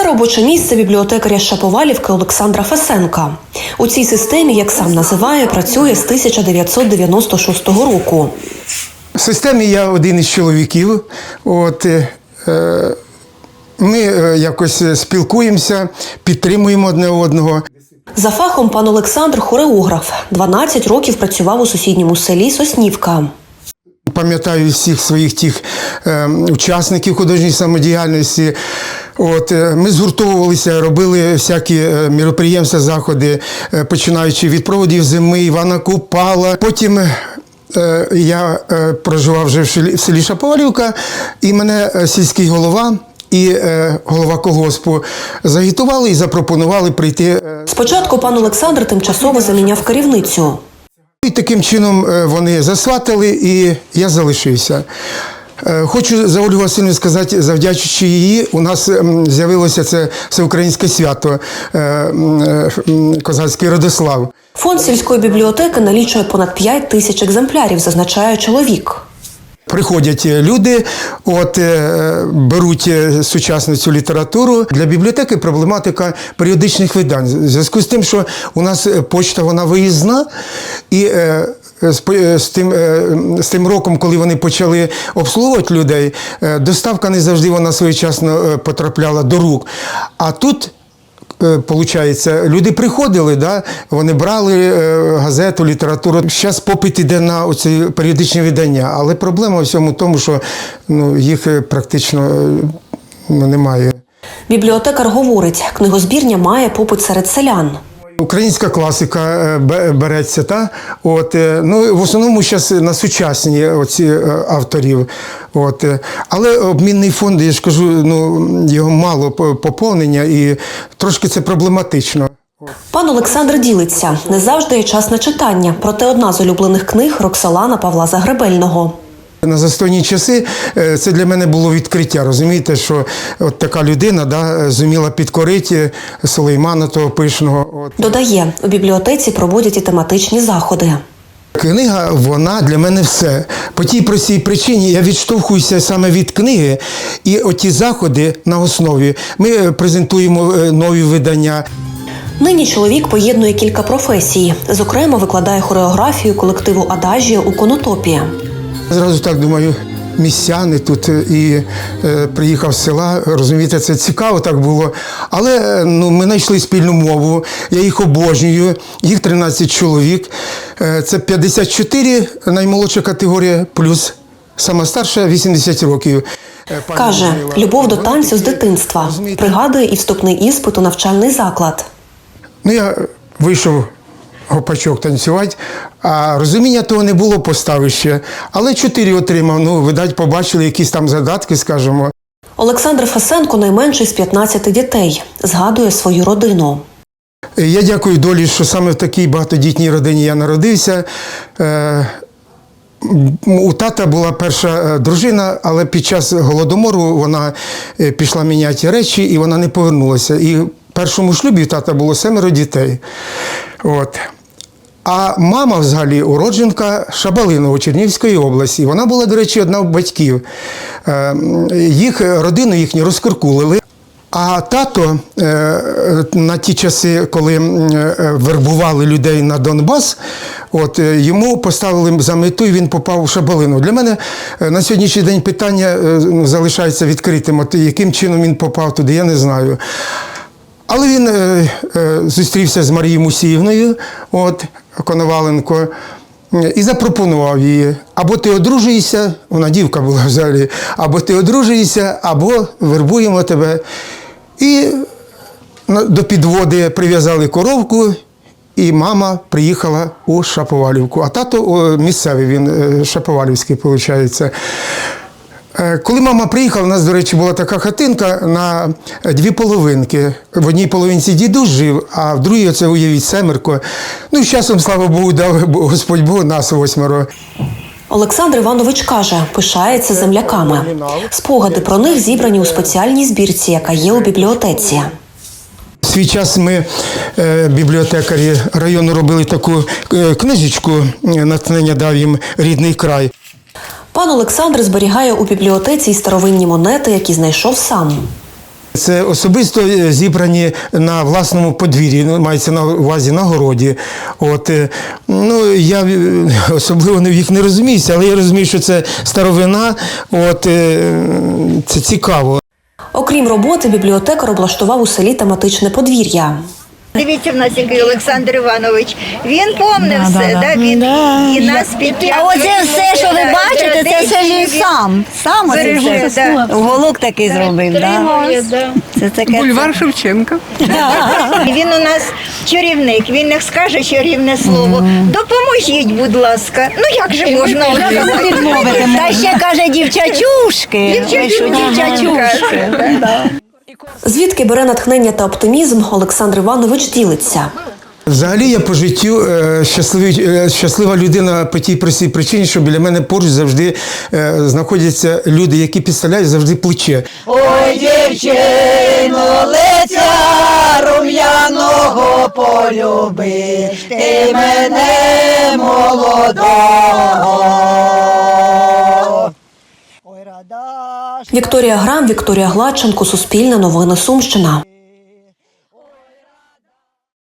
Це робоче місце бібліотекаря Шаповалівки Олександра Фесенка. У цій системі, як сам називає, працює з 1996 року. В системі я один із чоловіків. От, е, е, ми е, якось спілкуємося, підтримуємо одне одного. За фахом пан Олександр хореограф. 12 років працював у сусідньому селі Соснівка. Пам'ятаю всіх своїх тих е, учасників художньої самодіяльності. От, е, ми згуртовувалися, робили всякі е, міроприємства, заходи, е, починаючи від проводів зими, Івана Купала. Потім е, я е, проживав вже в селі, Шаповалівка, і мене сільський голова і е, голова колгоспу загітували і запропонували прийти. Спочатку пан Олександр тимчасово заміняв керівницю. І таким чином е, вони засватали, і я залишився. Е, Хочу за Ольгу Васильівну сказати, завдячуючи її, у нас з'явилося це всеукраїнське свято е, Козацький Родослав. Фонд сільської бібліотеки налічує понад 5 тисяч екземплярів, зазначає чоловік. Приходять е, люди, от е, беруть е, сучасну цю літературу. Для бібліотеки проблематика періодичних видань. В зв'язку з тим, що у нас почта вона виїзна, і з, тим, з тим роком, коли вони почали обслуговувати людей, доставка не завжди вона своєчасно потрапляла до рук. А тут Получається, люди приходили, да, вони брали е, газету, літературу. Зараз попит іде на оці періодичні видання, але проблема в всьому тому, що ну, їх е, практично е, немає. Бібліотекар говорить, книгозбірня має попит серед селян. Українська класика е, бе- береться, та? От, е, ну, в основному зараз на сучасні оці е, авторів. От, але обмінний фонд, я ж кажу, ну, його мало поповнення і трошки це проблематично. Пан Олександр ділиться. Не завжди є час на читання, проте одна з улюблених книг Роксолана Павла Загребельного. На застойні часи е, це для мене було відкриття. Розумієте, що от така людина да, зуміла підкорити Сулеймана того пишного. От. Додає, у бібліотеці проводять і тематичні заходи. Книга, вона для мене все. По тій простій причині я відштовхуюся саме від книги, і оті заходи на основі. Ми е, презентуємо е, нові видання. Нині чоловік поєднує кілька професій. Зокрема, викладає хореографію колективу Адажія у Конотопі. Зразу так думаю, містяни тут е, і е, приїхав з села. Розумієте, це цікаво так було. Але е, ну, ми знайшли спільну мову, я їх обожнюю, їх 13 чоловік. Е, це 54 наймолодша категорія, плюс сама старша 80 років. Е, Каже, любов до танцю з дитинства. Пригадує і вступний іспит у навчальний заклад. Ну, я вийшов гопачок танцювати, а розуміння того не було постави ще. Але чотири отримав. Ну, видать, побачили якісь там задатки, скажімо. Олександр Фасенко найменший з 15 дітей. Згадує свою родину. Я дякую долі, що саме в такій багатодітній родині я народився. Е, У тата була перша е, дружина, але під час голодомору вона е, пішла міняти речі і вона не повернулася. І в першому шлюбі у тата було семеро дітей. От. А мама взагалі уродженка Шабалиного Чернівської області. Вона була, до речі, одна з батьків. Е, Їх родину їхню розкуркулили. А тато е, на ті часи, коли е, вербували людей на Донбас, от йому поставили за мету, і він попав у Шабалину. Для мене на сьогоднішній день питання залишається відкритим. От яким чином він попав туди, я не знаю. Але він е, е, зустрівся з Марією Мусіївною, от, Коноваленко, і запропонував її. Або ти одружуєшся, вона дівка була взагалі, або ти одружуєшся, або вербуємо тебе. І до підводи прив'язали коровку, і мама приїхала у Шаповалівку. А тато о, місцевий, він е, Шаповалівський, виходить. Е, Коли мама приїхала, у нас, до речі, була така хатинка на дві половинки. В одній половинці дідусь жив, а в другій оце уявіть семерко. Ну, з часом, слава Богу, дав Господь Бог нас восьмеро. Олександр Іванович каже, пишається земляками. Спогади про них зібрані у спеціальній збірці, яка є у бібліотеці. В свій час ми, е, бібліотекарі району, робили таку е, книжечку, натхнення дав їм рідний край. Пан Олександр зберігає у бібліотеці й старовинні монети, які знайшов сам. Це особисто е, зібрані на власному подвір'ї, ну, мається на увазі на городі. От, е, ну, я е, особливо не- їх не розуміюся, але я розумію, що це старовина, от, це цікаво. Окрім роботи, бібліотекар облаштував у селі тематичне подвір'я. Дивіться в нас який Олександр Іванович. Він помне все, да, він і нас підтягує. А оце все, що ви бачите, це все ж він сам. Сам оце Береже, все. да. Уголок такий зробив. Да? Це таке. Бульвар Шевченка. І Він у нас чарівник, він не скаже чарівне слово. Допоможіть, будь ласка. Ну як же можна Відмовити. Та ще каже дівчачушки. Ви що, дівчачушки. Звідки бере натхнення та оптимізм, Олександр Іванович ділиться. Взагалі я по життю е, щасливий, е, щаслива людина по тій простій причині, що біля мене поруч завжди е, знаходяться люди, які підставляють завжди плече. Вікторія Грам, Вікторія Гладченко, Суспільне новини Сумщина.